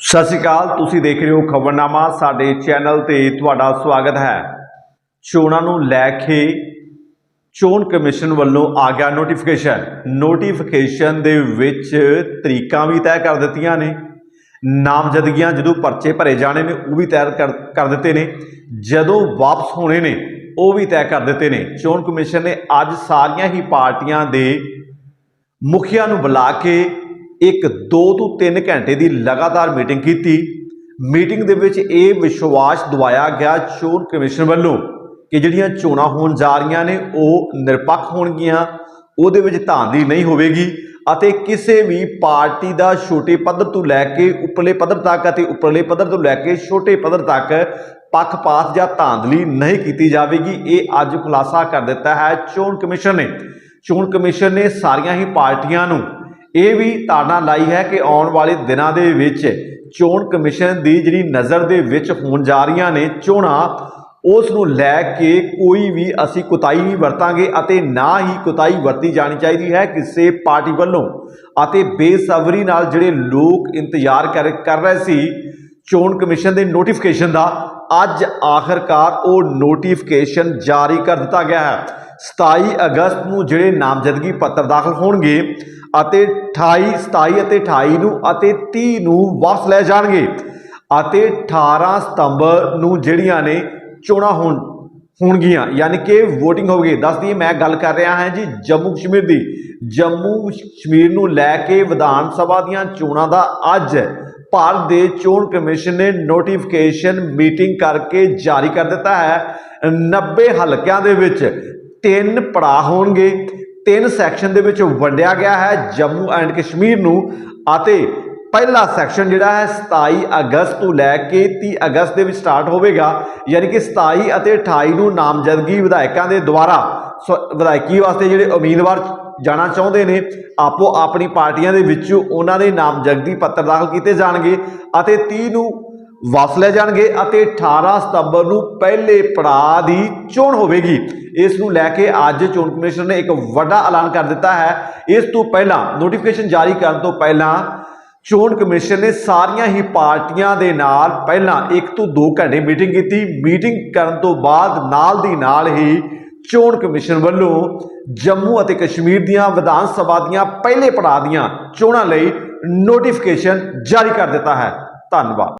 ਸਤਿ ਸ਼੍ਰੀ ਅਕਾਲ, ਤੁਸੀਂ ਦੇਖ ਰਹੇ ਹੋ ਖਬਰਨਾਮਾ, ਸਾਡੇ ਚੈਨਲ ਤੇ ਤੁਹਾਡਾ ਸਵਾਗਤ ਹੈ। ਚੋਣਾਂ ਨੂੰ ਲੈ ਕੇ ਚੋਣ ਕਮਿਸ਼ਨ ਵੱਲੋਂ ਆ ਗਿਆ ਨੋਟੀਫਿਕੇਸ਼ਨ ਨੋਟੀਫਿਕੇਸ਼ਨ ਦੇ ਵਿੱਚ ਤਰੀਕਾਂ ਵੀ ਤੈਅ ਕਰ ਦਿੱਤੀਆਂ ਨੇ। ਨਾਮਜ਼ਦਗੀਆਂ ਜਦੋਂ ਪਰਚੇ ਭਰੇ ਜਾਣੇ ਨੇ, ਉਹ ਵੀ ਤੈਅ ਕਰ ਕਰ ਦਿੱਤੇ ਨੇ। ਜਦੋਂ ਵਾਪਸ ਹੋਣੇ ਨੇ, ਉਹ ਵੀ ਤੈਅ ਕਰ ਦਿੱਤੇ ਨੇ। ਚੋਣ ਕਮਿਸ਼ਨ ਨੇ ਅੱਜ ਸਾਰੀਆਂ ਹੀ ਪਾਰਟੀਆਂ ਦੇ ਮੁਖੀਆਂ ਨੂੰ ਬੁਲਾ ਕੇ ਇੱਕ 2 ਤੋਂ 3 ਘੰਟੇ ਦੀ ਲਗਾਤਾਰ ਮੀਟਿੰਗ ਕੀਤੀ। ਮੀਟਿੰਗ ਦੇ ਵਿੱਚ ਇਹ ਵਿਸ਼ਵਾਸ ਦਿਵਾਇਆ ਗਿਆ ਚੋਣ ਕਮਿਸ਼ਨ ਵੱਲੋਂ ਕਿ ਜਿਹੜੀਆਂ ਚੋਣਾਂ ਹੋਣ ਜਾ ਰਹੀਆਂ ਨੇ, ਉਹ ਨਿਰਪੱਖ ਹੋਣਗੀਆਂ, ਉਹਦੇ ਵਿੱਚ ਧਾਂਦਲੀ ਨਹੀਂ ਹੋਵੇਗੀ ਅਤੇ ਕਿਸੇ ਵੀ ਪਾਰਟੀ ਦਾ ਛੋਟੇ ਪੱਧਰ ਤੋਂ ਲੈ ਕੇ ਉੱਪਰਲੇ ਪੱਧਰ ਤੱਕ ਅਤੇ ਉੱਪਰਲੇ ਪੱਧਰ ਤੋਂ ਲੈ ਕੇ ਛੋਟੇ ਪੱਧਰ ਤੱਕ ਪੱਖਪਾਤ ਜਾਂ ਧਾਂਦਲੀ ਨਹੀਂ ਕੀਤੀ ਜਾਵੇਗੀ। ਇਹ ਅੱਜ ਖੁਲਾਸਾ ਕਰ ਦਿੱਤਾ ਹੈ ਚੋਣ ਕਮਿਸ਼ਨ ਨੇ। ਚੋਣ ਕਮਿਸ਼ਨ ਨੇ ਸਾਰੀਆਂ ਹੀ ਪਾਰਟੀਆਂ ਨੂੰ ਇਹ ਵੀ ਧਾਰਨਾ ਲਾਈ ਹੈ ਕਿ ਆਉਣ ਵਾਲੇ ਦਿਨਾਂ ਦੇ ਵਿੱਚ ਚੋਣ ਕਮਿਸ਼ਨ ਦੀ ਜਿਹੜੀ ਨਜ਼ਰ ਦੇ ਵਿੱਚ ਹੋਣ ਜਾ ਰਹੀਆਂ ਨੇ ਚੋਣਾਂ, ਉਸ ਨੂੰ ਲੈ ਕੇ ਕੋਈ ਵੀ ਅਸੀਂ ਕੁਤਾਈ ਨਹੀਂ ਵਰਤਾਂਗੇ ਅਤੇ ਨਾ ਹੀ ਕੁਤਾਈ ਵਰਤੀ ਜਾਣੀ ਚਾਹੀਦੀ ਹੈ ਕਿਸੇ ਪਾਰਟੀ ਵੱਲੋਂ ਅਤੇ ਬੇਸਬਰੀ ਨਾਲ ਜਿਹੜੇ ਲੋਕ ਇੰਤਜ਼ਾਰ ਕਰ ਕਰ ਰਹੇ ਸੀ ਚੋਣ ਕਮਿਸ਼ਨ ਦੇ ਨੋਟੀਫਿਕੇਸ਼ਨ ਦਾ, ਅੱਜ ਆਖਰਕਾਰ ਉਹ ਨੋਟੀਫਿਕੇਸ਼ਨ ਜਾਰੀ ਕਰ ਦਿੱਤਾ ਗਿਆ ਹੈ। 27 ਅਗਸਤ ਨੂੰ ਜਿਹੜੇ ਨਾਮਜ਼ਦਗੀ ਪੱਤਰ ਦਾਖਲ ਹੋਣਗੇ ਅਤੇ 28 27 ਅਤੇ 28 ਨੂੰ ਅਤੇ 30 ਨੂੰ ਵਾਪਸ ਲੈ ਜਾਣਗੇ ਅਤੇ 18 ਸਤੰਬਰ ਨੂੰ ਜਿਹੜੀਆਂ ਨੇ ਚੋਣਾਂ ਹੋਣ, ਹੋਣਗੀਆਂ, ਯਾਨੀ ਕਿ VOTING ਹੋਵੇਗੀ ਦੱਸ ਦਈਏ, ਮੈਂ ਗੱਲ ਕਰ ਰਿਹਾ ਹਾਂ ਜੀ ਜੰਮੂ ਕਸ਼ਮੀਰ ਦੀ। ਜੰਮੂ ਕਸ਼ਮੀਰ ਨੂੰ ਲੈ ਕੇ ਵਿਧਾਨ ਸਭਾ ਦੀਆਂ ਚੋਣਾਂ ਦਾ ਅੱਜ ਭਾਰਤ ਦੇ ਚੋਣ ਕਮਿਸ਼ਨ ਨੇ ਨੋਟੀਫਿਕੇਸ਼ਨ ਮੀਟਿੰਗ ਕਰਕੇ ਜਾਰੀ ਕਰ ਦਿੱਤਾ ਹੈ। 90 ਹਲਕਿਆਂ ਦੇ ਵਿੱਚ ਤਿੰਨ ਪੜਾਅ ਹੋਣਗੇ। ਤਿੰਨ ਸੈਕਸ਼ਨ ਦੇ ਵਿੱਚ ਵੰਡਿਆ ਗਿਆ ਹੈ ਜੰਮੂ ਐਂਡ ਕਸ਼ਮੀਰ ਨੂੰ ਅਤੇ ਪਹਿਲਾ ਸੈਕਸ਼ਨ ਜਿਹੜਾ ਹੈ 27 ਅਗਸਤ ਤੋਂ ਲੈ ਕੇ 30 ਅਗਸਤ ਦੇ ਵਿੱਚ ਸਟਾਰਟ ਹੋਵੇਗਾ, ਯਾਨੀ ਕਿ 27 ਅਤੇ 28 ਨੂੰ ਨਾਮਜ਼ਦਗੀ ਵਿਧਾਇਕਾਂ ਦੇ ਦੁਆਰਾ, ਸੋ ਵਿਧਾਇਕੀ ਵਾਸਤੇ ਜਿਹੜੇ ਉਮੀਦਵਾਰ ਜਾਣਾ ਚਾਹੁੰਦੇ ਨੇ ਆਪੋ ਆਪਣੀ ਪਾਰਟੀਆਂ ਦੇ ਵਿੱਚ ਉਹਨਾਂ ਦੇ ਨਾਮਜ਼ਦਗੀ ਪੱਤਰ ਦਾਖਲ ਕੀਤੇ ਜਾਣਗੇ ਅਤੇ 30 ਨੂੰ ਵਾਪਸ ਲੈ ਜਾਣਗੇ ਅਤੇ 18 ਸਤੰਬਰ ਨੂੰ ਪਹਿਲੇ ਪੜਾਅ ਦੀ ਚੋਣ ਹੋਵੇਗੀ। ਇਸ ਨੂੰ ਲੈ ਕੇ ਅੱਜ ਚੋਣ ਕਮਿਸ਼ਨ ਨੇ ਇੱਕ ਵੱਡਾ ਐਲਾਨ ਕਰ ਦਿੱਤਾ ਹੈ। ਇਸ ਤੋਂ ਪਹਿਲਾਂ ਨੋਟੀਫਿਕੇਸ਼ਨ ਜਾਰੀ ਕਰਨ ਤੋਂ ਪਹਿਲਾਂ ਚੋਣ ਕਮਿਸ਼ਨ ਨੇ ਸਾਰੀਆਂ ਹੀ ਪਾਰਟੀਆਂ ਦੇ ਨਾਲ ਪਹਿਲਾਂ ਇੱਕ ਤੋਂ 2 ਘੰਟੇ ਮੀਟਿੰਗ ਕੀਤੀ। ਮੀਟਿੰਗ ਕਰਨ ਤੋਂ ਬਾਅਦ ਨਾਲ ਦੀ ਨਾਲ ਹੀ ਚੋਣ ਕਮਿਸ਼ਨ ਵੱਲੋਂ ਜੰਮੂ ਅਤੇ ਕਸ਼ਮੀਰ ਦੀਆਂ ਵਿਧਾਨ ਸਭਾ ਦੀਆਂ ਪਹਿਲੇ ਪੜਾਅ ਦੀਆਂ ਚੋਣਾਂ ਲਈ ਨੋਟੀਫਿਕੇਸ਼ਨ ਜਾਰੀ ਕਰ ਦਿੱਤਾ ਹੈ। ਧੰਨਵਾਦ।